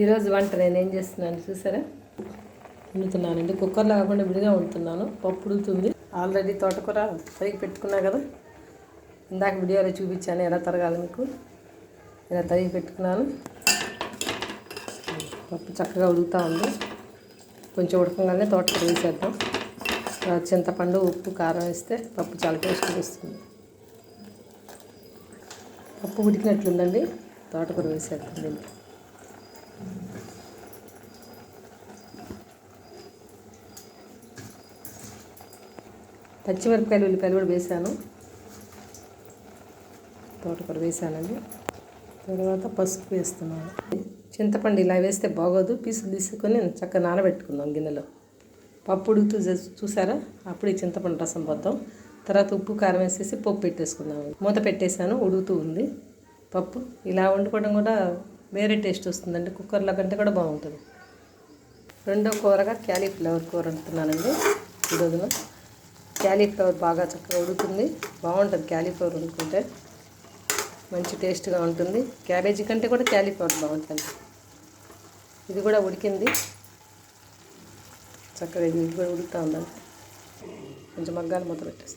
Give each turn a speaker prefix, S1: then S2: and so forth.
S1: ఈరోజు వంట నేను ఏం చేస్తున్నాను చూసారా? వండుతున్నానండి. కుక్కర్లో కాకుండా విడిగా వండుతున్నాను. పప్పు ఉడుతుంది ఆల్రెడీ తోటకూర తరిగి పెట్టుకున్నా కదా. ఇందాక వీడియోలో చూపించాను ఎలా తరగాలి మీకు. ఇలా తరిగి పెట్టుకున్నాను. పప్పు చక్కగా ఉడుకుతూ ఉంది. కొంచెం ఉడకంగానే తోటకూర వేసేద్దాం. చింతపండు ఉప్పు కారం వేస్తే పప్పు చాలా టేస్ట్గా వస్తుంది పప్పు ఉడికినట్లుందండి. తోటకూర వేసేద్దాం దీనికి. పచ్చిమిరపకాయలు ఉల్లిపాయలు కూడా వేసాను. తోటకూర వేసానండి. తర్వాత పసుపు వేస్తున్నాను. చింతపండు ఇలా వేస్తే బాగోదు. పీసులు తీసుకొని చక్కగా నానబెట్టుకుందాం గిన్నెలో. పప్పు ఉడుకుతూ చూసారా? అప్పుడు ఈ చింతపండు రసం పోద్దాం. తర్వాత ఉప్పు కారం వేసేసి పప్పు పెట్టేసుకుందాం. మూత పెట్టేశాను. ఉడుకుతూ ఉంది. పప్పు ఇలా వండుకోవడం కూడా వేరే టేస్ట్ వస్తుందండి. కుక్కర్లో కంటే కూడా బాగుంటుంది. రెండో కూరగా క్యాలీఫ్లవర్ కూర వండుతున్నానండి ఈరోజున క్యాలీఫ్లవర్ బాగా చక్కగా ఉడుకుతుంది బాగుంటుంది క్యాలీఫ్లవర్ వండుకుంటే. మంచి టేస్ట్గా ఉంటుంది. క్యాబేజీ కంటే కూడా క్యాలీఫ్లవర్ బాగుంటుంది. ఇది కూడా ఉడికింది. చక్కగా ఇది కూడా ఉడుకుతూ ఉందండి. కొంచెం మగ్గాలు మూత పెట్టేస్తాం